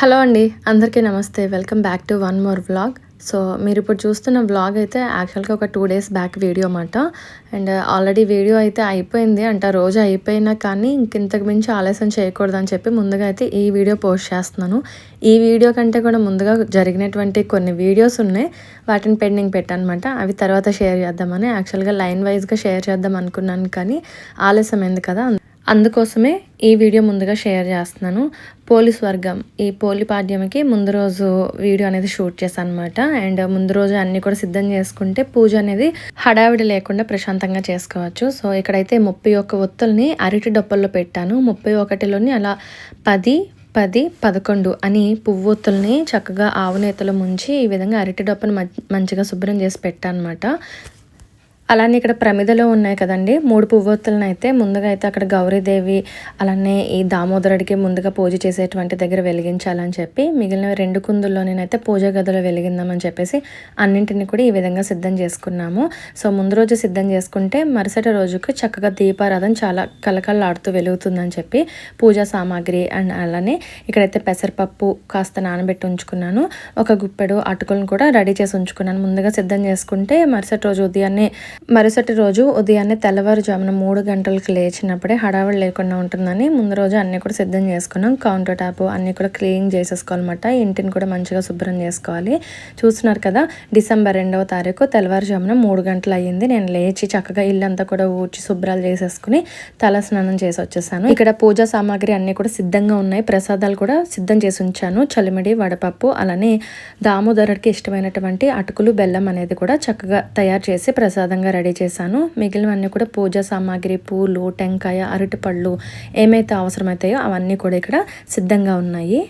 Hello అండి అందరికీ నమస్తే. Welcome back to one more vlog. So మీరు ఇప్పుడు చూస్తున్న వ్లాగ్ అయితే యాక్చువల్గా ఒక టూ డేస్ బ్యాక్ వీడియో అన్నమాట. అండ్ ఆల్రెడీ వీడియో అయితే అయిపోయింది. అంటే ఆ రోజు అయిపోయినా కానీ ఇంకింతకు మించి ఆలస్యం చేయకూడదని చెప్పి ముందుగా అయితే ఈ వీడియో పోస్ట్ చేస్తున్నాను. ఈ వీడియో కంటే కూడా ముందుగా జరిగినటువంటి కొన్ని వీడియోస్ ఉన్నాయి. వాటిని పెండింగ్ పెట్టానమాట అవి తర్వాత షేర్ చేద్దామని. యాక్చువల్గా లైన్ వైజ్గా షేర్ చేద్దాం అనుకున్నాను కానీ ఆలస్యం అయింది కదా. అందుకోసమే ఈ వీడియో ముందుగా షేర్ చేస్తున్నాను. పోలీస్ వర్గం ఈ పోలి పాడ్యమకి ముందు రోజు వీడియో అనేది షూట్ చేశాను అనమాట అండ్ ముందు రోజు అన్నీ కూడా సిద్ధం చేసుకుంటే పూజ అనేది హడావిడి లేకుండా ప్రశాంతంగా చేసుకోవచ్చు. సో ఇక్కడైతే ముప్పై ఒక్క ఒత్తుల్ని అరటి డొప్పల్లో పెట్టాను. ముప్పై ఒకటిలోని అలా పది పది పదకొండు అని పువ్వొత్తుల్ని చక్కగా ఆవు నేతలు ముంచి ఈ విధంగా అరటి డొప్పను మంచిగా శుభ్రం చేసి పెట్టానమాట. అలానే ఇక్కడ ప్రమిదలో ఉన్నాయి కదండి. మూడు పువ్వొత్తులను అయితే ముందుగా అయితే అక్కడ గౌరీదేవి అలానే ఈ దామోదరుడికి ముందుగా పూజ చేసేటువంటి దగ్గర వెలిగించాలని చెప్పి మిగిలిన రెండు కుందుల్లో నేనైతే పూజ గదిలో వెలిగిందామని చెప్పేసి అన్నింటిని కూడా ఈ విధంగా సిద్ధం చేసుకున్నాము. సో ముందు రోజు సిద్ధం చేసుకుంటే మరుసటి రోజుకి చక్కగా దీపారాధన చాలా కలకల్లాడుతూ వెలుగుతుందని చెప్పి పూజా సామాగ్రి అండ్ అలానే ఇక్కడైతే పెసరపప్పు కాస్త నానబెట్టి ఉంచుకున్నాను. ఒక గుప్పెడు అటుకులను కూడా రెడీ చేసి ఉంచుకున్నాను. ముందుగా సిద్ధం చేసుకుంటే మరుసటి రోజు ఉదయాన్నే మరుసటి రోజు ఉదయాన్నే తెల్లవారుజామున మూడు గంటలకు లేచినప్పుడే హడావిడి లేకుండా ఉంటుందని ముందు రోజు అన్నీ కూడా సిద్ధం చేసుకున్నాం. కౌంటర్ టాప్ అన్నీ కూడా క్లీన్ చేసేసుకోవాలన్నమాట. ఇంటిని కూడా మంచిగా శుభ్రం చేసుకోవాలి. చూస్తున్నారు కదా డిసెంబర్ రెండవ తారీఖు తెల్లవారుజామున మూడు గంటలు అయ్యింది. నేను లేచి చక్కగా ఇల్లంతా కూడా ఊడ్చి శుభ్రాలు చేసేసుకుని తల స్నానం చేసి వచ్చేసాను. ఇక్కడ పూజా సామాగ్రి అన్నీ కూడా సిద్ధంగా ఉన్నాయి. ప్రసాదాలు కూడా సిద్ధం చేసి ఉంచాను. చలిమిడి వడపప్పు అలానే దామోదరుడికి ఇష్టమైనటువంటి అటుకులు బెల్లం అనేది కూడా చక్కగా తయారు చేసి ప్రసాదంగా రెడీ చేశాను. మిగిలినవన్నీ కూడా పూజా సామాగ్రి పూలు టెంకాయ అరటిపళ్ళు ఏమైతే అవసరమవుతాయో అవన్నీ కూడా ఇక్కడ సిద్ధంగా ఉన్నాయి.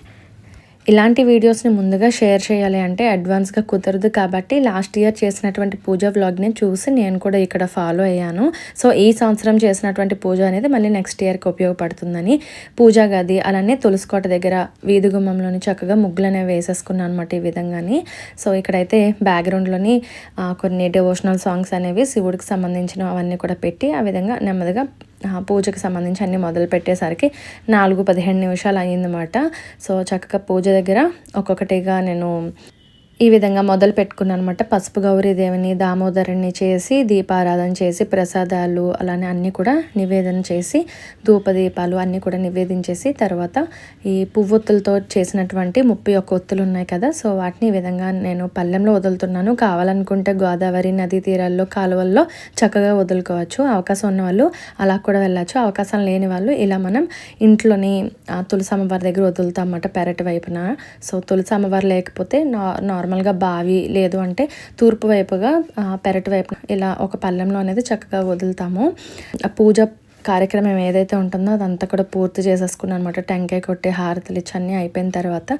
ఇలాంటి వీడియోస్ని ముందుగా షేర్ చేయాలి అంటే అడ్వాన్స్గా కుదరదు కాబట్టి లాస్ట్ ఇయర్ చేసినటువంటి పూజ వ్లాగ్ని చూసి నేను కూడా ఇక్కడ ఫాలో అయ్యాను. సో ఈ సంవత్సరం చేసినటువంటి పూజ అనేది మళ్ళీ నెక్స్ట్ ఇయర్కి ఉపయోగపడుతుందని పూజా గది అలానే తులసికోట దగ్గర వీధి గుమ్మంలోని చక్కగా ముగ్గులు అనేవి వేసేసుకున్నాను అనమాట ఈ విధంగాని. సో ఇక్కడైతే బ్యాక్గ్రౌండ్లోని కొన్ని డివోషనల్ సాంగ్స్ అనేవి శివుడికి సంబంధించిన అవన్నీ కూడా పెట్టి ఆ విధంగా నెమ్మదిగా పూజకి సంబంధించి అన్నీ మొదలు పెట్టేసరికి నాలుగు పదిహేను నిమిషాలు అయ్యిందన్నమాట. సో చక్కగా పూజ దగ్గర ఒక్కొక్కటిగా నేను ఈ విధంగా మొదలు పెట్టుకున్నాను అనమాట పసుపు గౌరీదేవిని దామోదరుని చేసి దీపారాధన చేసి ప్రసాదాలు అలానే అన్నీ కూడా నివేదన చేసి ధూపదీపాలు అన్నీ కూడా నివేదించేసి తర్వాత ఈ పువ్వొత్తులతో చేసినటువంటి ముప్పై ఒక్క ఒత్తులు ఉన్నాయి కదా. సో వాటిని ఈ విధంగా నేను పల్లెంలో వదులుతున్నాను. కావాలనుకుంటే గోదావరి నదీ తీరాల్లో కాలువల్లో చక్కగా వదులుకోవచ్చు. అవకాశం ఉన్న వాళ్ళు అలా కూడా వెళ్ళచ్చు. అవకాశం లేని వాళ్ళు ఇలా మనం ఇంట్లోని తులసి అమ్మవారి దగ్గర వదులుతాం అన్నమాట పెరటి వైపున. సో తులసి అమ్మవారు లేకపోతే నార్మల్ నార్మల్గా బావి లేదు అంటే తూర్పు వైపుగా పెరటి వైపు ఇలా ఒక పళ్ళెంలో అనేది చక్కగా వదులుతాము. పూజ కార్యక్రమం ఏదైతే ఉంటుందో అదంతా కూడా పూర్తి చేసేసుకున్నాను అనమాట. టెంకాయ కొట్టి హారతులు ఇచ్చి అన్నీ అయిపోయిన తర్వాత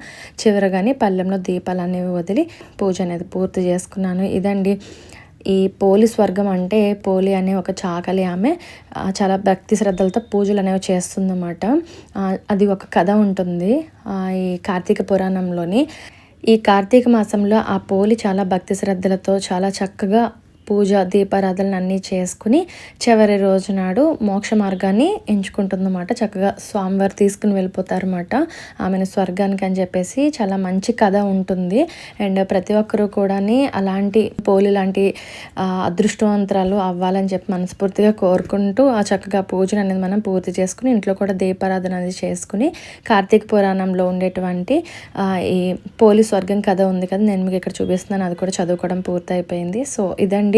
చివరగానే పళ్ళెంలో దీపాలు అనేవి వదిలి పూజ అనేది పూర్తి చేసుకున్నాను. ఇదండి ఈ పోలి స్వర్గం అంటే పోలి అనే ఒక చాకలి ఆమె చాలా భక్తి శ్రద్ధలతో పూజలు అనేవి చేస్తుందన్నమాట. అది ఒక కథ ఉంటుంది. ఈ కార్తీక పురాణంలోని ఈ కార్తీక మాసంలో ఆ పోలి చాలా భక్తి శ్రద్ధలతో చాలా చక్కగా పూజ దీపారాధనలు అన్నీ చేసుకుని చివరి రోజు నాడు మోక్ష మార్గాన్ని ఎంచుకుంటుందన్నమాట. చక్కగా స్వామివారు తీసుకుని వెళ్ళిపోతారన్నమాట. ఆమెను స్వర్గానికి అని చెప్పేసి చాలా మంచి కథ ఉంటుంది. అండ్ ప్రతి ఒక్కరూ కూడా అలాంటి పోలి లాంటి అదృష్టవంతరాలు అవ్వాలని చెప్పి మనస్ఫూర్తిగా కోరుకుంటూ ఆ చక్కగా పూజను అనేది మనం పూర్తి చేసుకుని ఇంట్లో కూడా దీపారాధన అనేది చేసుకుని కార్తీక పురాణంలో ఉండేటువంటి ఈ పోలి స్వర్గం కథ ఉంది కదా నేను మీకు ఇక్కడ చూపిస్తున్నాను. అది కూడా చదువుకోవడం పూర్తయిపోయింది. సో ఇదండి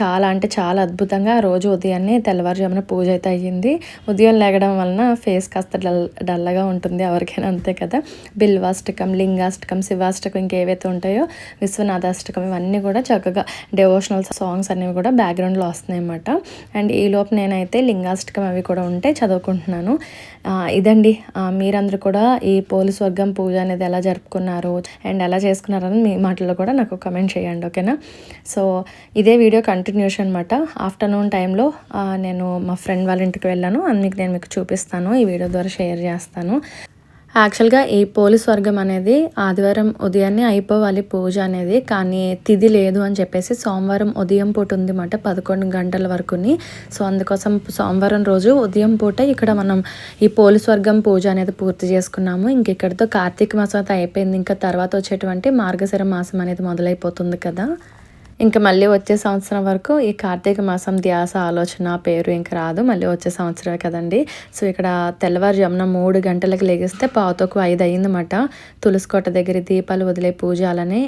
చాలా అంటే చాలా అద్భుతంగా రోజు ఉదయాన్నే తెల్లవారుజామున పూజ అయితే అయ్యింది. ఉదయం లేగడం వలన ఫేస్ కాస్త డల్ డల్లగా ఉంటుంది ఎవరికైనా అంతే కదా. బిల్వాష్టకం లింగాష్టకం శివాష్టకం ఇంకేవైతే ఉంటాయో విశ్వనాథాష్టకం ఇవన్నీ కూడా చక్కగా డివోషనల్ సాంగ్స్ అనేవి కూడా బ్యాక్గ్రౌండ్లో వస్తున్నాయి అన్నమాట అండ్ ఈలోపు నేనైతే లింగాష్టకం అవి కూడా ఉంటే చదువుకుంటున్నాను. ఇదండి. మీరందరూ కూడా ఈ పోలీస్ స్వర్గం పూజ అనేది ఎలా జరుపుకున్నారు అండ్ ఎలా చేసుకున్నారని మీ మాటల్లో కూడా నాకు కమెంట్ చేయండి ఓకేనా? సో ఇదే వీడియో కంటిన్యూషన్ అనమాట ఆఫ్టర్నూన్ టైంలో నేను మా ఫ్రెండ్ వాళ్ళ ఇంటికి వెళ్ళాను. అందుకు నేను మీకు చూపిస్తాను. ఈ వీడియో ద్వారా షేర్ చేస్తాను. యాక్చువల్గా ఈ పోలీస్ వర్గం అనేది ఆదివారం ఉదయాన్నే అయిపోవాలి పూజ అనేది. కానీ తిది లేదు అని చెప్పేసి సోమవారం ఉదయం పూట ఉంది మాట పదకొండు గంటల వరకుని. సో అందుకోసం సోమవారం రోజు ఉదయం పూట ఇక్కడ మనం ఈ పోలీస్ వర్గం పూజ అనేది పూర్తి చేసుకున్నాము. ఇంక ఇక్కడితో కార్తీక మాసం అయితే అయిపోయింది. ఇంకా తర్వాత వచ్చేటువంటి మార్గశిర మాసం అనేది మొదలైపోతుంది కదా. ఇంకా మళ్ళీ వచ్చే సంవత్సరం వరకు ఈ కార్తీక మాసం ధ్యాస ఆలోచన పేరు ఇంకా రాదు. మళ్ళీ వచ్చే సంవత్సరమే కదండి. సో ఇక్కడ తెల్లవారుజామున మూడు గంటలకు లెగిస్తే పావుతోకు ఐదు అయిందన్నమాట. తులసికోట దగ్గర దీపాలు వదిలే పూజ అలానే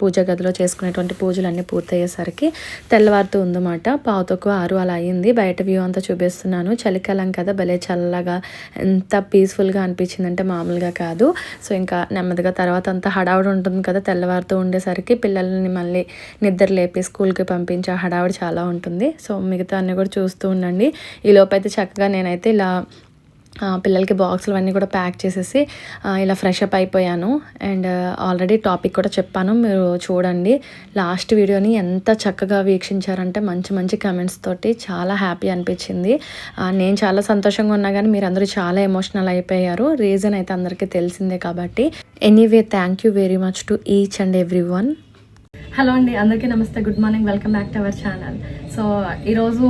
పూజ గదిలో చేసుకునేటువంటి పూజలు అన్నీ పూర్తయ్యేసరికి తెల్లవారుతూ ఉందన్నమాట. పావుతోకు ఆరు అలా అయింది. బయట వ్యూ అంతా చూపిస్తున్నాను. చలికాలం కదా భలే చల్లగా ఎంత పీస్ఫుల్గా అనిపించిందంటే మామూలుగా కాదు. సో ఇంకా నెమ్మదిగా తర్వాత అంతా హడావుడు ఉంటుంది కదా తెల్లవారుతూ ఉండేసరికి పిల్లల్ని మళ్ళీ ఇద్దరు లేపి స్కూల్కి పంపించే హడావిడి చాలా ఉంటుంది. సో మిగతా అన్నీ కూడా చూస్తూ ఉండండి. ఈ లోపైతే చక్కగా నేనైతే ఇలా పిల్లలకి బాక్సులు అన్నీ కూడా ప్యాక్ చేసేసి ఇలా ఫ్రెష్ అప్ అయిపోయాను. అండ్ ఆల్రెడీ టాపిక్ కూడా చెప్పాను. మీరు చూడండి. లాస్ట్ వీడియోని ఎంత చక్కగా వీక్షించారంటే మంచి మంచి కమెంట్స్ తోటి చాలా హ్యాపీ అనిపించింది. నేను చాలా సంతోషంగా ఉన్నా కానీ మీరు అందరూ చాలా ఎమోషనల్ అయిపోయారు. రీజన్ అయితే అందరికీ తెలిసిందే కాబట్టి. Anyway thank you very much to each and every one. Hello అండి అందరికీ నమస్తే good morning welcome back to our channel. So ఈరోజు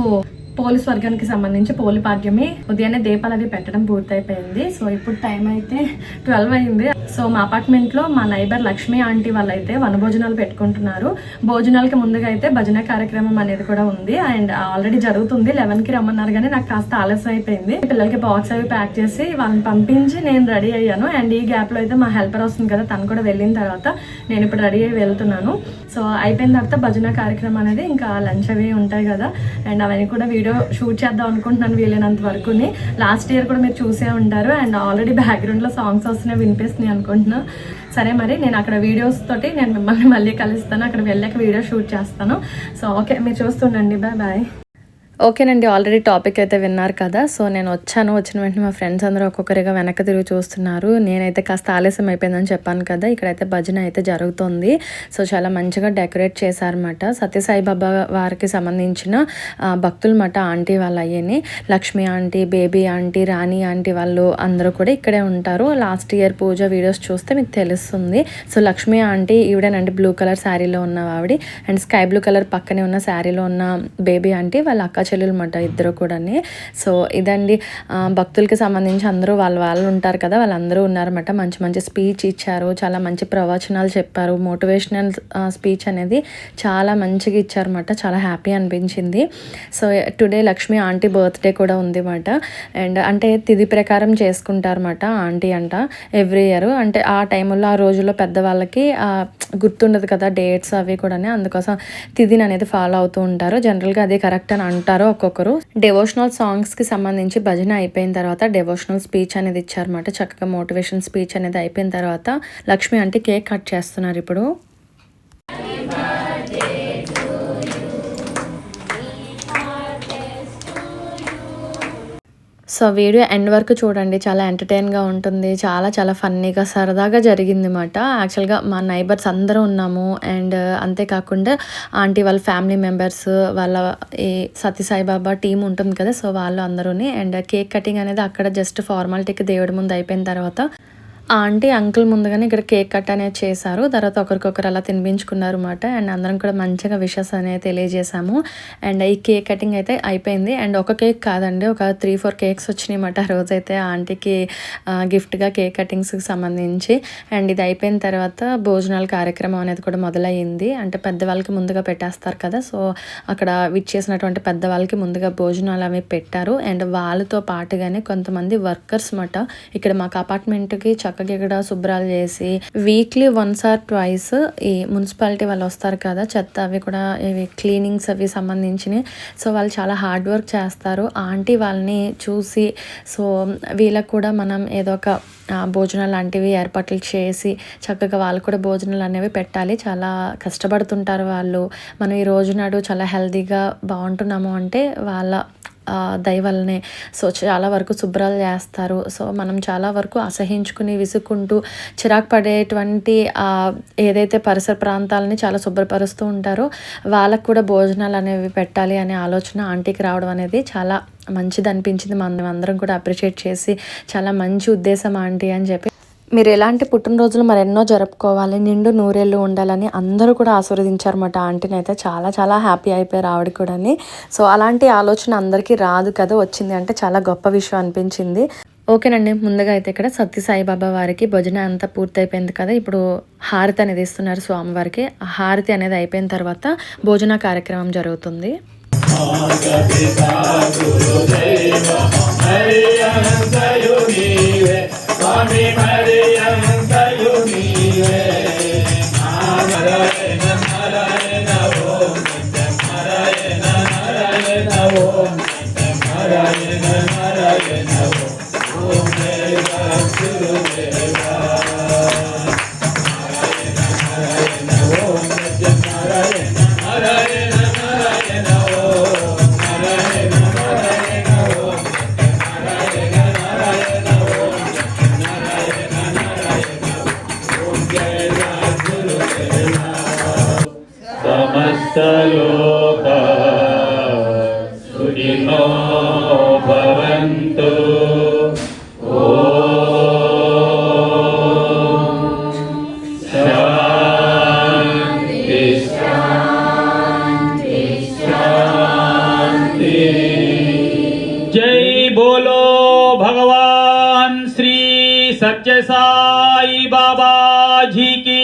పోలీస్ వర్గానికి సంబంధించి పోలి పాఠ్యమే ఉదయాన్నే దీపాలు అవి పెట్టడం పూర్తయిపోయింది. సో ఇప్పుడు టైం అయితే ట్వెల్వ్ అయింది. సో మా అపార్ట్మెంట్లో మా నైబర్ లక్ష్మి ఆంటీ వాళ్ళు అయితే వనభోజనాలు పెట్టుకుంటున్నారు. భోజనాలకి ముందుగా అయితే భజన కార్యక్రమం అనేది కూడా ఉంది. అండ్ ఆల్రెడీ జరుగుతుంది. లెవెన్కి రమ్మన్నారు కానీ నాకు కాస్త ఆలస్యం అయిపోయింది. పిల్లలకి బాక్స్ అవి ప్యాక్ చేసి వాళ్ళని పంపించి నేను రెడీ అయ్యాను. అండ్ ఈ గ్యాప్లో అయితే మా హెల్పర్ వస్తుంది కదా తను కూడా వెళ్ళిన తర్వాత నేను ఇప్పుడు రెడీ అయ్యి వెళ్తున్నాను. సో అయిపోయిన తర్వాత భజన కార్యక్రమం అనేది ఇంకా లంచ్ అవి ఉంటాయి కదా. అండ్ అవన్నీ కూడా వీడియో వీడియో షూట్ చేద్దాం అనుకుంటున్నాను వీలైనంత వరకుని. లాస్ట్ ఇయర్ కూడా మీరు చూసే ఉంటారు. అండ్ ఆల్రెడీ బ్యాక్గ్రౌండ్లో సాంగ్స్ వస్తున్నాయి వినిపిస్తున్నాయి అనుకుంటున్నాను సరే మరి నేను అక్కడ వీడియోస్ తోటి నేను మిమ్మల్ని మళ్ళీ కలుస్తాను. అక్కడ వెళ్ళాక వీడియో షూట్ చేస్తాను. సో ఓకే మీరు చూస్తుండండి. బాయ్ బాయ్ ఓకేనండి ఆల్రెడీ టాపిక్ అయితే విన్నారు కదా. సో నేను వచ్చాను. వచ్చిన వెంటనే మా ఫ్రెండ్స్ అందరూ ఒక్కొక్కరిగా వెనక్కి తిరిగి చూస్తున్నారు. నేనైతే కాస్త ఆలస్యం అయిపోయిందని చెప్పాను కదా. ఇక్కడైతే భజన అయితే జరుగుతుంది. సో చాలా మంచిగా డెకరేట్ చేశారన్నమాట. సత్యసాయిబాబా వారికి సంబంధించిన భక్తులు మాట ఆంటీ వాళ్ళు అయ్యని. Lakshmi aunty Baby aunty Rani aunty వాళ్ళు అందరూ కూడా ఇక్కడే ఉంటారు. లాస్ట్ ఇయర్ పూజ వీడియోస్ చూస్తే మీకు తెలుస్తుంది. సో లక్ష్మి ఆంటీ ఈవిడేనండి బ్లూ కలర్ శారీలో ఉన్న ఆవిడ. అండ్ స్కై బ్లూ కలర్ పక్కనే ఉన్న శారీలో ఉన్న బేబీ ఆంటీ వాళ్ళ అక్క చెల్లెలమాట అనమాట ఇద్దరు కూడా సో ఇదండి. భక్తులకి సంబంధించి అందరూ వాళ్ళ వాళ్ళు ఉంటారు కదా వాళ్ళందరూ ఉన్నారన్నమాట. మంచి మంచి స్పీచ్ ఇచ్చారు. చాలా మంచి ప్రవచనాలు చెప్పారు. మోటివేషనల్ స్పీచ్ అనేది చాలా మంచిగా ఇచ్చారన్నమాట. చాలా హ్యాపీ అనిపించింది. So today Lakshmi aunty birthday కూడా ఉంది అన్నమాట అండ్ అంటే తిది ప్రకారం చేసుకుంటారన్నమాట ఆంటీ అంట ఎవ్రీ ఇయర్. అంటే ఆ టైంలో ఆ రోజుల్లో పెద్దవాళ్ళకి గుర్తుండదు కదా డేట్స్ అవి కూడా అందుకోసం తిదిని అనేది ఫాలో అవుతూ ఉంటారు. జనరల్గా అది కరెక్ట్ అని అంటారు. ఇస్తారు ఒక్కొక్కరు. సాంగ్స్ సాంగ్స్కి సంబంధించి భజన అయిపోయిన తర్వాత డివోషనల్ స్పీచ్ అనేది ఇచ్చారన్నమాట. చక్కగా మోటివేషన్ స్పీచ్ అనేది అయిపోయిన తర్వాత లక్ష్మి అంటే కేక్ కట్ చేస్తున్నారు ఇప్పుడు. సో వీడియో ఎండ్ వరకు చూడండి. చాలా ఎంటర్టైన్గా ఉంటుంది. చాలా చాలా ఫన్నీగా సరదాగా జరిగింది అనమాట యాక్చువల్గా మా నైబర్స్ అందరూ ఉన్నాము. అండ్ అంతేకాకుండా ఆంటీ వాళ్ళ ఫ్యామిలీ మెంబర్స్ వాళ్ళ ఈ సత్యసాయిబాబా టీం ఉంటుంది కదా సో వాళ్ళు అందరూని. అండ్ కేక్ కటింగ్ అనేది అక్కడ జస్ట్ ఫార్మాలిటీకి దేవుడి ముందు అయిపోయిన తర్వాత ఆ ఆంటీ అంకుల్ ముందుగానే ఇక్కడ కేక్ కట్ అనేది చేశారు. తర్వాత ఒకరికొకరు అలా తినిపించుకున్నారు అనమాట అండ్ అందరం కూడా మంచిగా విషెస్ అనేది తెలియజేశాము. అండ్ ఈ కేక్ కటింగ్ అయితే అయిపోయింది. అండ్ ఒక కేక్ కాదండి ఒక త్రీ ఫోర్ కేక్స్ వచ్చినాయి అన్నమాట ఆ రోజైతే ఆంటీకి గిఫ్ట్గా కేక్ కటింగ్స్కి సంబంధించి. అండ్ ఇది అయిపోయిన తర్వాత భోజనాల కార్యక్రమం అనేది కూడా మొదలయ్యింది. అంటే పెద్దవాళ్ళకి ముందుగా పెట్టేస్తారు కదా సో అక్కడ విచ్ చేసినటువంటి పెద్దవాళ్ళకి ముందుగా భోజనాలు అవి పెట్టారు. అండ్ వాళ్ళతో పాటుగానే కొంతమంది వర్కర్స్ మాట ఇక్కడ మాకు అపార్ట్మెంట్కి చక్కగా ఇక్కడ శుభ్రాలు చేసి వీక్లీ వన్స్ ఆర్ ట్వైస్ ఈ మున్సిపాలిటీ వాళ్ళు వస్తారు కదా చెత్త అవి కూడా ఇవి క్లీనింగ్స్ అవి సంబంధించినవి. సో వాళ్ళు చాలా హార్డ్ వర్క్ చేస్తారు. ఆంటీ వాళ్ళని చూసి సో వీళ్ళకు కూడా మనం ఏదో ఒక భోజనాలు లాంటివి ఏర్పాట్లు చేసి చక్కగా వాళ్ళు కూడా భోజనాలు అనేవి పెట్టాలి. చాలా కష్టపడుతుంటారు వాళ్ళు. మనం ఈ రోజు నాడు చాలా హెల్తీగా బాగుంటున్నాము అంటే వాళ్ళ దయ వల్లనే. సో చాలా వరకు శుభ్రాలు చేస్తారు. సో మనం చాలా వరకు అసహించుకుని విసుక్కుంటూ చిరాకు పడేటువంటి ఏదైతే పరిసర ప్రాంతాలని చాలా శుభ్రపరుస్తూ ఉంటారో వాళ్ళకు కూడా భోజనాలు అనేవి పెట్టాలి అనే ఆలోచన ఆంటీకి రావడం అనేది చాలా మంచిది అనిపించింది మనం అందరం కూడా అప్రిషియేట్ చేసి చాలా మంచి ఉద్దేశం ఆంటీ అని చెప్పి మీరు ఎలాంటి పుట్టినరోజులు మరెన్నో జరుపుకోవాలి నిండు నూరేళ్ళు ఉండాలని అందరూ కూడా ఆశీర్వదించారన్నమాట. ఆంటీని అయితే చాలా చాలా హ్యాపీ అయిపోయారు ఆవిడ కూడాని. సో అలాంటి ఆలోచన అందరికీ రాదు కదా వచ్చింది అంటే చాలా గొప్ప విషయం అనిపించింది. ఓకేనండి ముందుగా అయితే ఇక్కడ సత్య సాయిబాబా వారికి భజన అంతా పూర్తయిపోయింది కదా ఇప్పుడు హారతి అనేది ఇస్తున్నారు స్వామివారికి. హారతి అనేది అయిపోయిన తర్వాత భోజన కార్యక్రమం జరుగుతుంది. పితా గురుదేవ మరియంతయు నీవే స్వామి మరియంతయు ఓం నారయణ నారయణ ఓం నారయణ నారయణ సాయి బాబాజీకి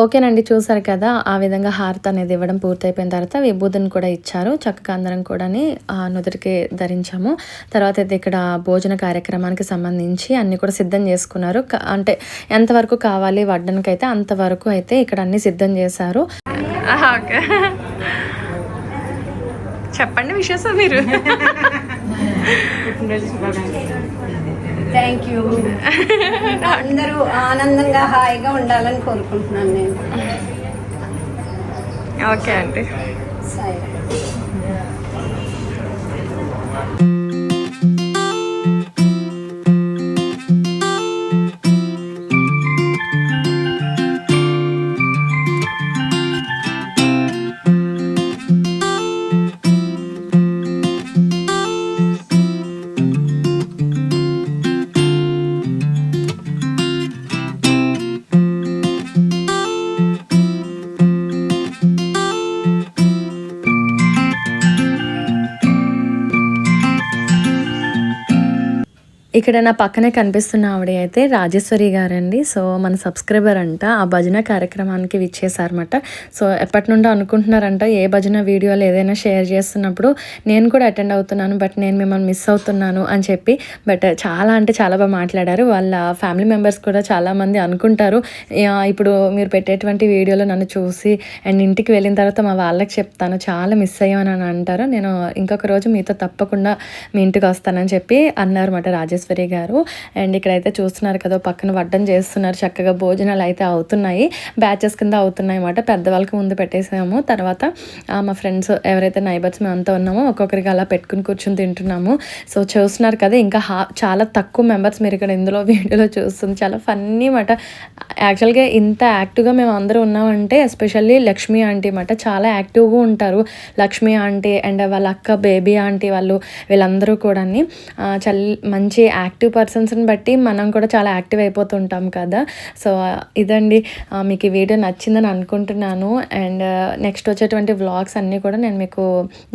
ఓకేనండి చూసారు కదా ఆ విధంగా హారత అనేది ఇవ్వడం పూర్తయిపోయిన తర్వాత విభూతిని కూడా ఇచ్చారు. చక్కగా అందరం కూడా నుదుటికి ధరించాము. తర్వాత అయితే ఇక్కడ భోజన కార్యక్రమానికి సంబంధించి అన్నీ కూడా సిద్ధం చేసుకున్నారు. అంటే ఎంతవరకు కావాలి వడ్డానికి అయితే అంతవరకు అయితే ఇక్కడ అన్ని సిద్ధం చేశారు. చెప్పండి విశేషం మీరు. థ్యాంక్ యూ అందరూ ఆనందంగా హాయిగా ఉండాలని కోరుకుంటున్నాను నేను. ఓకే అండి సాయి ఇక్కడ నా పక్కనే కనిపిస్తున్న ఆవిడ అయితే రాజేశ్వరి గారండి. సో మన సబ్స్క్రైబర్ అంట ఆ భజన కార్యక్రమానికి విచ్చేసారన్నమాట సో ఎప్పటి నుండో అనుకుంటున్నారంట ఏ భజన వీడియోలు ఏదైనా షేర్ చేస్తున్నప్పుడు నేను కూడా అటెండ్ అవుతున్నాను బట్ నేను మిమ్మల్ని మిస్ అవుతున్నాను అని చెప్పి బట్ చాలా అంటే చాలా బాగా మాట్లాడారు. వాళ్ళ ఫ్యామిలీ మెంబర్స్ కూడా చాలామంది అనుకుంటారు. ఇప్పుడు మీరు పెట్టేటువంటి వీడియోలో నన్ను చూసి అండ్ ఇంటికి వెళ్ళిన తర్వాత మా వాళ్ళకి చెప్తాను చాలా మిస్ అయ్యామని అని అంటారు. నేను ఇంకొక రోజు మీతో తప్పకుండా మీ ఇంటికి వస్తానని చెప్పి అన్నారు మాట రాజేశ్వరి గారు. అండ్ ఇక్కడైతే చూస్తున్నారు కదా పక్కన వడ్డం చేస్తున్నారు. చక్కగా భోజనాలు అయితే అవుతున్నాయి. బ్యాచెస్ కింద అవుతున్నాయి అన్నమాట. పెద్దవాళ్ళకి ముందు పెట్టేసాము. తర్వాత మా ఫ్రెండ్స్ ఎవరైతే నైబర్స్ మేము అంతా ఉన్నామో ఒక్కొక్కరికి అలా పెట్టుకుని కూర్చొని తింటున్నాము. సో చూస్తున్నారు కదా ఇంకా హా చాలా తక్కువ మెంబర్స్ మీరు ఇక్కడ ఇందులో వీడియోలో చూస్తుంది. చాలా ఫన్నీ మాట యాక్చువల్గా ఇంత యాక్టివ్గా మేము అందరూ ఉన్నామంటే ఎస్పెషల్లీ లక్ష్మి ఆంటీ మాట చాలా యాక్టివ్గా ఉంటారు. లక్ష్మి ఆంటీ అండ్ వాళ్ళ అక్క బేబీ ఆంటీ వాళ్ళు వీళ్ళందరూ కూడా చల్ మంచి యాక్టివ్ పర్సన్స్ని బట్టి మనం కూడా చాలా యాక్టివ్ అయిపోతుంటాం కదా. సో ఇదండి. మీకు ఈ వీడియో నచ్చిందని అనుకుంటున్నాను. అండ్ నెక్స్ట్ వచ్చేటువంటి వ్లాగ్స్ అన్నీ కూడా నేను మీకు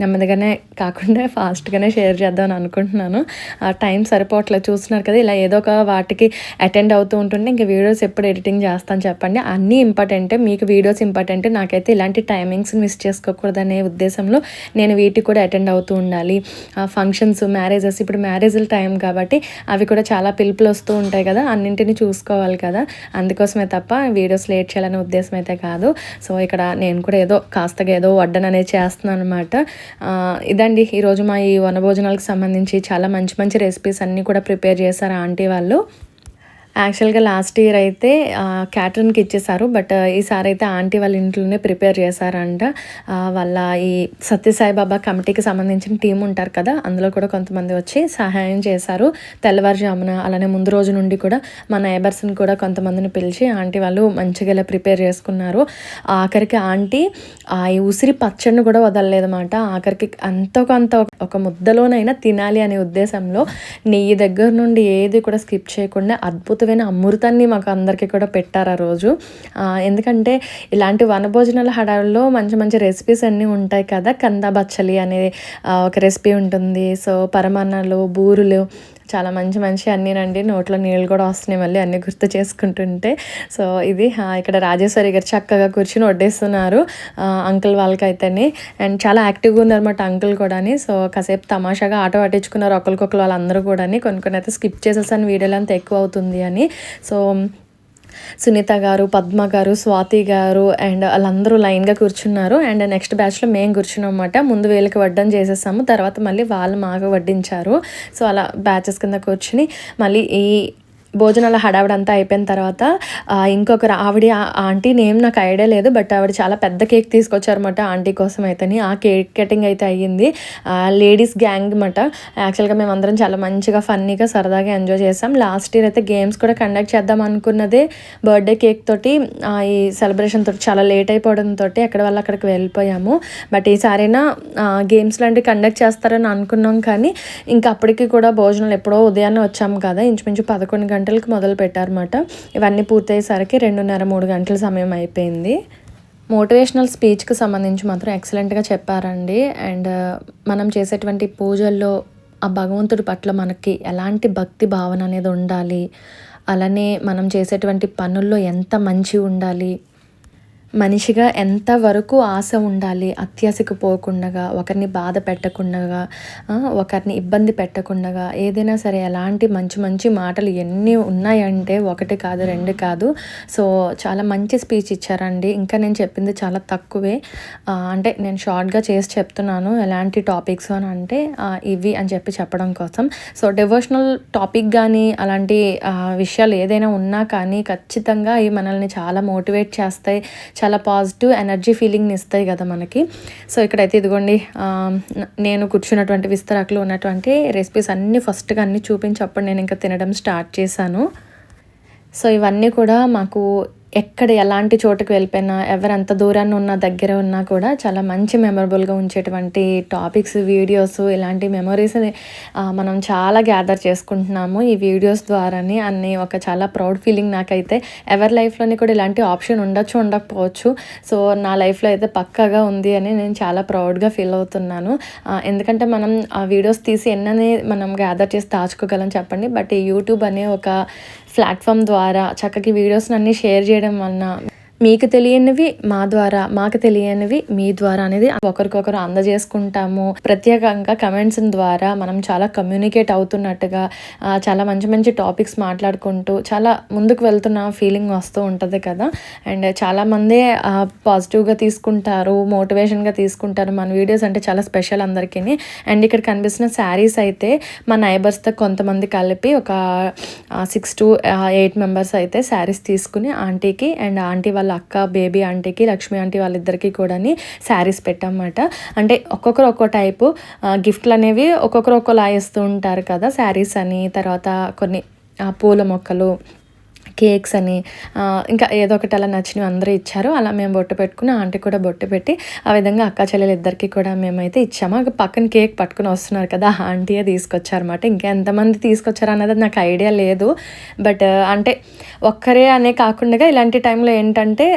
నెమ్మదిగానే కాకుండా ఫాస్ట్గానే షేర్ చేద్దామని అనుకుంటున్నాను. ఆ టైం సరిపోవట్లేదు. చూస్తున్నారు కదా ఇలా ఏదో ఒక వాటికి అటెండ్ అవుతూ ఉంటుంటే ఇంకా వీడియోస్ ఎప్పుడు ఎడిటింగ్ చేస్తాను చెప్పండి. అన్నీ ఇంపార్టెంటే మీకు వీడియోస్ ఇంపార్టెంటే. నాకైతే ఇలాంటి టైమింగ్స్ మిస్ చేసుకోకూడదనే ఉద్దేశంలో నేను వీటికి కూడా అటెండ్ అవుతూ ఉండాలి. ఫంక్షన్స్ మ్యారేజెస్ ఇప్పుడు మ్యారేజ్ల టైం కాబట్టి అవి కూడా చాలా పిలుపులు వస్తూ ఉంటాయి కదా అన్నింటినీ చూసుకోవాలి కదా. అందుకోసమే తప్ప వీడియోస్ లేట్ చేయాలనే ఉద్దేశం అయితే కాదు. సో ఇక్కడ నేను కూడా ఏదో కాస్తగా ఏదో వడ్డన అనేది చేస్తున్నాను అనమాట ఇదండి. ఈరోజు మా ఈ వనభోజనాలకు సంబంధించి చాలా మంచి మంచి రెసిపీస్ అన్నీ కూడా ప్రిపేర్ చేశారు ఆంటీ వాళ్ళు. యాక్చువల్గా లాస్ట్ ఇయర్ అయితే క్యాటరింగ్కి ఇచ్చేసారు. బట్ ఈసారి అయితే ఆంటీ వాళ్ళ ఇంట్లోనే ప్రిపేర్ చేశారంట. వాళ్ళ ఈ సత్యసాయిబాబా కమిటీకి సంబంధించిన టీం ఉంటారు కదా అందులో కూడా కొంతమంది వచ్చి సహాయం చేశారు. తెల్లవారుజామున అలానే ముందు రోజు నుండి కూడా మన నైబర్స్ని కూడా కొంతమందిని పిలిచి ఆంటీ వాళ్ళు మంచిగా ఇలా ప్రిపేర్ చేసుకున్నారు. ఆఖరికి ఆంటీ ఆ ఈ ఉసిరి పచ్చడిని కూడా వదలలేదన్నమాట. ఆఖరికి అంతో కొంత ఒక ముద్దలోనైనా తినాలి అనే ఉద్దేశంలో నెయ్యి దగ్గర నుండి ఏది కూడా స్కిప్ చేయకుండా అద్భుతమైన అమృతాన్ని మాకు అందరికీ కూడా పెట్టారు ఆ రోజు. ఎందుకంటే ఇలాంటి వనభోజనాల హడావుల్లో మంచి మంచి రెసిపీస్ అన్నీ ఉంటాయి కదా కంద బచ్చలి అనే ఒక రెసిపీ ఉంటుంది. సో పరమాన్నాలు బూరులు చాలా మంచి మంచి అన్నీ రండి. నోట్లో నీళ్ళు కూడా వస్తున్నాయి మళ్ళీ అన్నీ గుర్తు చేసుకుంటుంటే. సో ఇది ఇక్కడ రాజేశ్వరి గారు చక్కగా కూర్చుని వడ్డేస్తున్నారు అంకుల్ వాళ్ళకైతేనే. అండ్ చాలా యాక్టివ్గా ఉన్నారన్నమాట అంకుల్ కూడాని. సో కాసేపు తమాషాగా ఆటో పట్టించుకున్నారు ఒకరికొకరు వాళ్ళందరూ కూడాని. కొన్ని కొన్ని అయితే స్కిప్ చేసేసాను వీడియోలు అంత ఎక్కువ అవుతుంది అని. సో సునీత గారు పద్మ గారు స్వాతి గారు అండ్ వాళ్ళందరూ లైన్గా కూర్చున్నారు. అండ్ నెక్స్ట్ బ్యాచ్లో మేము కూర్చున్నాం అనమాట ముందు వీళ్ళకి వడ్డం చేసేసాము. తర్వాత మళ్ళీ వాళ్ళు మాకు వడ్డించారు. సో అలా బ్యాచెస్ కింద కూర్చుని మళ్ళీ ఈ భోజనాల హడావిడంతా అయిపోయిన తర్వాత ఇంకొకరు ఆవిడ ఆంటీ నేమ్ నాకు ఐడియా లేదు బట్ ఆవిడ చాలా పెద్ద కేక్ తీసుకొచ్చారన్నమాట ఆంటీ కోసం అయితేని. ఆ కేక్ కటింగ్ అయితే అయ్యింది. లేడీస్ గ్యాంగ్ అనమాట యాక్చువల్గా మేము అందరం చాలా మంచిగా ఫన్నీగా సరదాగా ఎంజాయ్ చేసాం. లాస్ట్ ఇయర్ అయితే గేమ్స్ కూడా కండక్ట్ చేద్దాం అనుకున్నదే బర్త్డే కేక్ తోటి ఆ, ఈ సెలబ్రేషన్ తోటి చాలా లేట్ అయిపోవడంతో ఎక్కడ వాళ్ళు అక్కడికి వెళ్ళిపోయాము. బట్ ఈసారైనా గేమ్స్ లాంటివి కండక్ట్ చేస్తారని అనుకున్నాం కానీ ఇంకా అప్పటికి కూడా భోజనాలు ఎప్పుడో ఉదయాన్నే వచ్చాము కదా ఇంచుమించు పదకొండు గంటలకు మొదలు పెట్టారన్నమాట. ఇవన్నీ పూర్తయ్యేసరికి రెండున్నర మూడు గంటల సమయం అయిపోయింది. మోటివేషనల్ స్పీచ్కి సంబంధించి మాత్రం ఎక్సలెంట్గా చెప్పారండి. అండ్ uh, మనం చేసేటువంటి పూజల్లో ఆ భగవంతుడి పట్ల మనకి ఎలాంటి భక్తి భావన అనేది ఉండాలి. అలానే మనం చేసేటువంటి పనుల్లో ఎంత మంచి ఉండాలి మనిషిగా ఎంతవరకు ఆశ ఉండాలి అత్యాశకు పోకుండా ఒకరిని బాధ పెట్టకుండా ఒకరిని ఇబ్బంది పెట్టకుండా ఏదైనా సరే ఎలాంటి మంచి మంచి మాటలు ఎన్ని ఉన్నాయంటే ఒకటి కాదు రెండు కాదు. సో చాలా మంచి స్పీచ్ ఇచ్చారండి. ఇంకా నేను చెప్పింది చాలా తక్కువే. అంటే నేను షార్ట్గా చేసి చెప్తున్నాను ఎలాంటి టాపిక్స్ అని అంటే ఇవి అని చెప్పి చెప్పడం కోసం. సో డివోషనల్ టాపిక్ కానీ అలాంటి విషయాలు ఏదైనా ఉన్నా కానీ ఖచ్చితంగా ఇవి మనల్ని చాలా మోటివేట్ చేస్తాయి చాలా పాజిటివ్ ఎనర్జీ ఫీలింగ్ని ఇస్తాయి కదా మనకి. సో ఇక్కడైతే ఇదిగోండి నేను కూర్చున్నటువంటి విస్తరాకులో ఉన్నటువంటి రెసిపీస్ అన్నీ ఫస్ట్గా అన్నీ చూపించి అప్పుడు నేను ఇంకా తినడం స్టార్ట్ చేశాను. సో ఇవన్నీ కూడా మాకు ఎక్కడ ఎలాంటి చోటుకు వెళ్ళిపోయినా ఎవరెంత దూరాన్ని ఉన్నా దగ్గర ఉన్నా కూడా చాలా మంచి మెమరబుల్గా ఉంచేటువంటి టాపిక్స్ వీడియోస్ ఇలాంటి మెమరీస్ మనం చాలా గ్యాదర్ చేసుకుంటున్నాము. ఈ వీడియోస్ ద్వారానే అన్ని ఒక చాలా ప్రౌడ్ ఫీలింగ్ నాకైతే ఎవరి లైఫ్లోని కూడా ఇలాంటి ఆప్షన్ ఉండొచ్చు ఉండకపోవచ్చు. సో నా లైఫ్లో అయితే పక్కాగా ఉంది అని నేను చాలా ప్రౌడ్గా ఫీల్ అవుతున్నాను. ఎందుకంటే మనం ఆ వీడియోస్ తీసి ఎన్ననే మనం గ్యాదర్ చేసి దాచుకోగలం చెప్పండి. బట్ ఈ యూట్యూబ్ అనే ఒక ప్లాట్ఫామ్ ద్వారా చక్కగా వీడియోస్ని అన్నీ షేర్ చేయడం వలన మీకు తెలియనివి మా ద్వారా మాకు తెలియనివి మీ ద్వారా అనేది ఒకరికొకరు అందజేసుకుంటాము. ప్రత్యేకంగా కమెంట్స్ ద్వారా మనం చాలా కమ్యూనికేట్ అవుతున్నట్టుగా చాలా మంచి మంచి టాపిక్స్ మాట్లాడుకుంటూ చాలా ముందుకు వెళ్తున్న ఫీలింగ్ వస్తూ ఉంటుంది కదా. అండ్ చాలామంది పాజిటివ్గా తీసుకుంటారు మోటివేషన్గా తీసుకుంటారు మన వీడియోస్ అంటే చాలా స్పెషల్ అందరికీ అండ్ ఇక్కడ కనిపిస్తున్న శారీస్ అయితే మా నైబర్స్తో కొంతమంది కలిపి ఒక సిక్స్ టు ఎయిట్ మెంబర్స్ అయితే శారీస్ తీసుకుని ఆంటీకి అండ్ ఆంటీ వాళ్ళ అక్క బేబీ ఆంటీకి లక్ష్మి ఆంటీ వాళ్ళిద్దరికి కూడా శారీస్ పెట్టామన్నమాట. అంటే ఒక్కొక్కరు ఒక్కో టైపు గిఫ్ట్లు అనేవి ఒక్కొక్కరు ఒక్కోలా ఇస్తూ ఉంటారు కదా శారీస్ అని తర్వాత కొన్ని ఆ, పూల మొక్కలు కేక్స్ అని ఇంకా ఏదో ఒకటి అలా నచ్చినవి అందరూ ఇచ్చారు. అలా మేము బొట్టు పెట్టుకుని ఆంటీ కూడా బొట్టు పెట్టి ఆ విధంగా అక్క చెల్లెలు ఇద్దరికి కూడా మేమైతే ఇచ్చాము. అక్కడ పక్కన కేక్ పట్టుకుని వస్తున్నారు కదా ఆ ఆంటీయే తీసుకొచ్చారన్నమాట. ఇంకా ఎంతమంది తీసుకొచ్చారు అన్నది నాకు ఐడియా లేదు. బట్ అంటే ఒక్కరే అనే కాకుండా ఇలాంటి టైంలో ఏంటంటే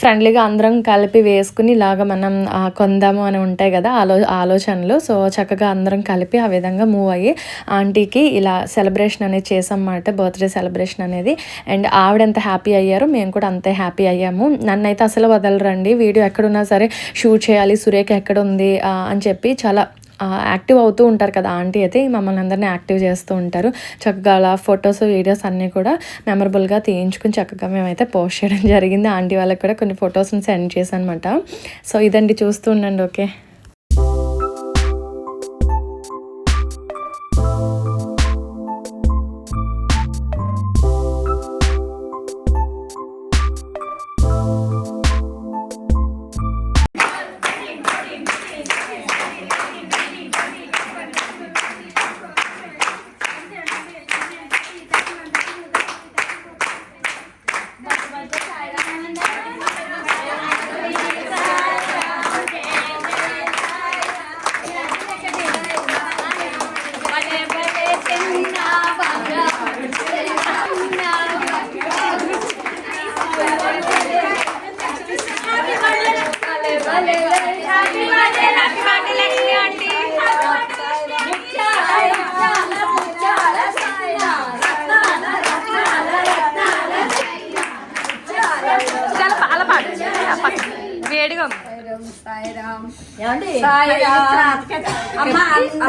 ఫ్రెండ్లీగా అందరం కలిపి వేసుకుని ఇలాగ మనం కొందాము అని ఉంటాయి కదా ఆలో ఆలోచనలు. సో చక్కగా అందరం కలిపి ఆ విధంగా మూవ్ అయ్యి ఆంటీకి ఇలా సెలబ్రేషన్ అనేది చేసామన్నమాట బర్త్డే సెలబ్రేషన్ అనేది. అండ్ ఆవిడ ఎంత హ్యాపీ అయ్యారో మేము కూడా అంతే హ్యాపీ అయ్యాము. నన్ను అయితే అసలు వదలరండి వీడియో ఎక్కడున్నా సరే షూట్ చేయాలి సురేఖ ఎక్కడ ఉంది అని చెప్పి చాలా యాక్టివ్ అవుతూ ఉంటారు కదా ఆంటీ అయితే మమ్మల్ని అందరినీ యాక్టివ్ చేస్తూ ఉంటారు. చక్కగా అలా ఫొటోస్ వీడియోస్ అన్నీ కూడా మెమరబుల్గా తీయించుకుని చక్కగా మేమైతే పోస్ట్ చేయడం జరిగింది. ఆంటీ వాళ్ళకి కూడా కొన్ని ఫొటోస్ని సెండ్ చేశాను అనమాట సో ఇదండి చూస్తూ ఉండండి ఓకే?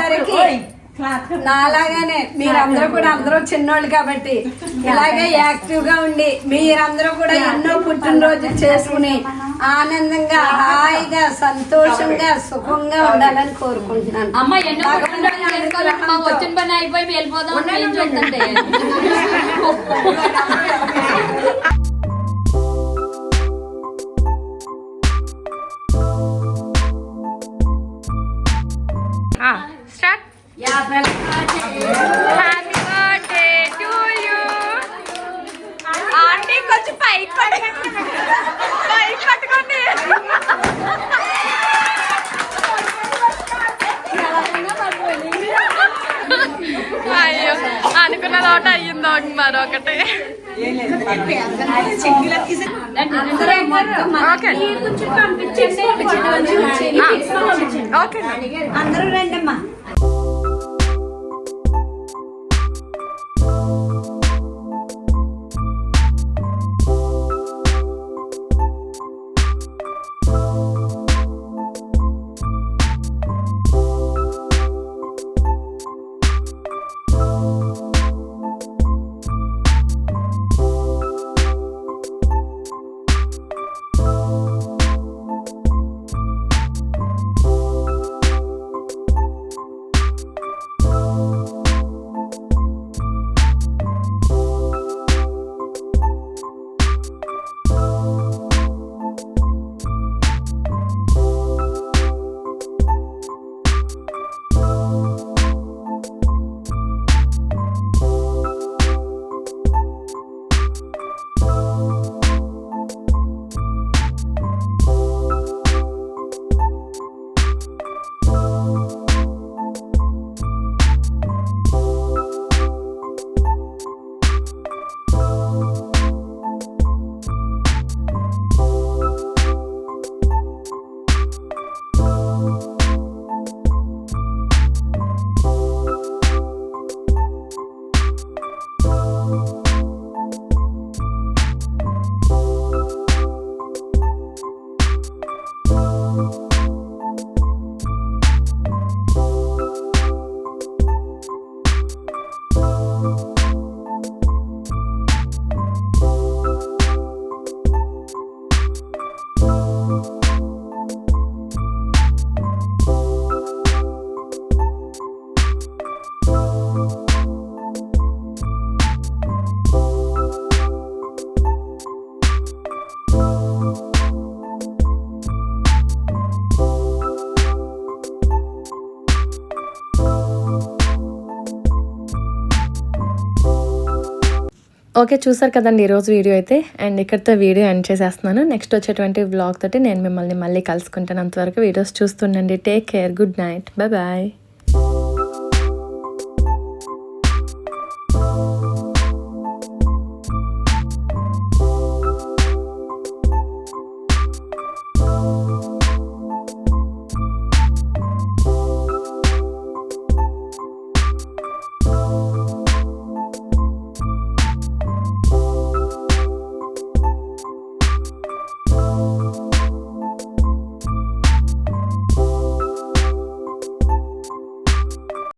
అందరికి నాలాగానే మీరందరూ కూడా అందరూ చిన్నోళ్ళు కాబట్టి ఇలాగే యాక్టివ్గా ఉండి మీరందరూ కూడా ఎన్నో పుట్టినరోజులు చేసుకుని ఆనందంగా హాయిగా సంతోషంగా సుఖంగా ఉండాలని కోరుకుంటున్నాను. అమ్మ ఎన్నో పుట్టినరోజులు చేసుకోవాలి. మా వచ్చిన పని అయిపోయి వెళ్ళిపోదాం ఏం ఆంటీ కొంచెం పైకి పట్టుకోండి. పైకి పట్టుకోండి. అయ్యో అనుకున్న తోట అయ్యిందో మరొకటి. అందరూ అందరూ రండమ్మా. ఓకే చూసారు కదండి ఈరోజు వీడియో అయితే. అండ్ ఇక్కడితో వీడియో ఎండ్ చేసేస్తున్నాను. నెక్స్ట్ వచ్చేటువంటి బ్లాగ్ తోటి నేను మిమ్మల్ని మళ్ళీ కలుసుకుంటాను. అంతవరకు videos చూస్తుండండి. Take care. Good night. Bye.